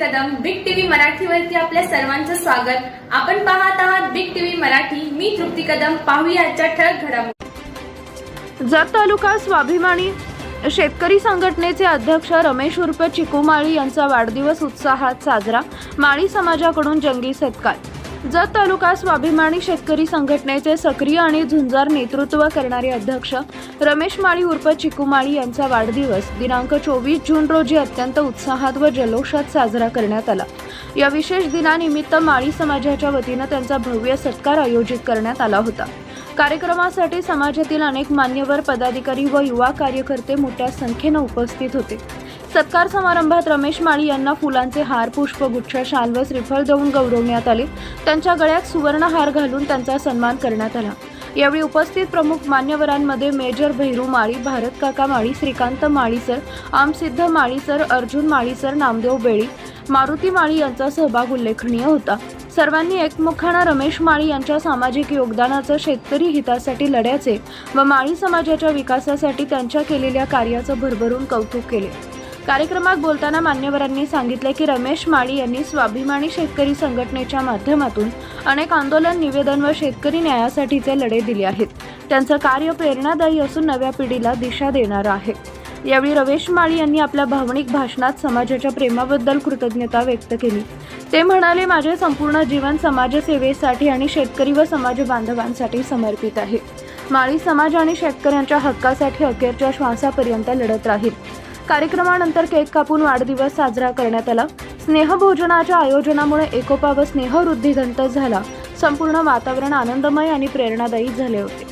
Kadam big TV मराठीवरती आपल्या सर्वांचं स्वागत. आपण पाहत आहात बिग टीव्ही मराठी. मी तृप्ती कदम. पाहूया आजच्या ठळक घडामोडी. जत तालुका स्वाभिमानी शेतकरी संघटनेचे अध्यक्ष रमेश उर्फ चिकू माळी यांचा वाढदिवस उत्साहात साजरा. माळी समाजाकडून जंगी सत्कार. जत तालुका स्वाभिमानी शेतकरी संघटनेचे सक्रिय आणि झुंजार नेतृत्व करणारे अध्यक्ष रमेश माळी उर्फ चिकू माळी यांचा वाढदिवस दिनांक चोवीस जून रोजी अत्यंत उत्साहात व जल्लोषात साजरा करण्यात आला. या विशेष दिनानिमित्त माळी समाजाच्या वतीनं त्यांचा भव्य सत्कार आयोजित करण्यात आला होता. कार्यक्रमासाठी समाजातील अनेक मान्यवर पदाधिकारी व युवा कार्यकर्ते मोठ्या संख्येनं उपस्थित होते. सत्कार समारंभात रमेश माळी यांना फुलांचे हार पुष्पगुच्छ शाल व श्रीफळ देऊन गौरवण्यात आले. त्यांच्या गळ्यात सुवर्ण हार घालून त्यांचा सन्मान करण्यात आला. यावेळी उपस्थित प्रमुख मान्यवरांमध्ये मेजर भैरू माळी भारत काका माळी श्रीकांत माळीसर आमसिद्ध माळीसर अर्जुन माळीसर नामदेव बेळी मारुती माळी यांचा सहभाग उल्लेखनीय होता. सर्वांनी एकमुखानं रमेश माळी यांच्या सामाजिक योगदानाचं शेतकरी हितासाठी लढ्याचे व माळी समाजाच्या विकासासाठी त्यांच्या केलेल्या कार्याचं भरभरून कौतुक केले. कार्यक्रमात बोलताना मान्यवरांनी सांगितले की रमेश माळी यांनी स्वाभिमानी शेतकरी संघटनेच्या माध्यमातून अनेक आंदोलन निवेदन व शेतकरी न्यायासाठीचे लढे दिले आहेत. त्यांचं कार्य प्रेरणादायी असून नव्या पिढीला दिशा देणारं आहे. यावेळी रमेश माळी यांनी आपल्या भावनिक भाषणात समाजाच्या प्रेमाबद्दल कृतज्ञता व्यक्त केली. ते म्हणाले माझे संपूर्ण जीवन समाजसेवेसाठी आणि शेतकरी व समाज बांधवांसाठी समर्पित आहे. माळी समाज आणि शेतकऱ्यांच्या हक्कासाठी अखेरच्या श्वासापर्यंत लढत राहील. कार्यक्रमानंतर केक कापून वाढदिवस साजरा करण्यात आला. स्नेहभोजनाच्या आयोजनामुळे एकोपा व स्नेहवृद्धिघंट झाला. संपूर्ण वातावरण आनंदमय आणि प्रेरणादायी झाले होते.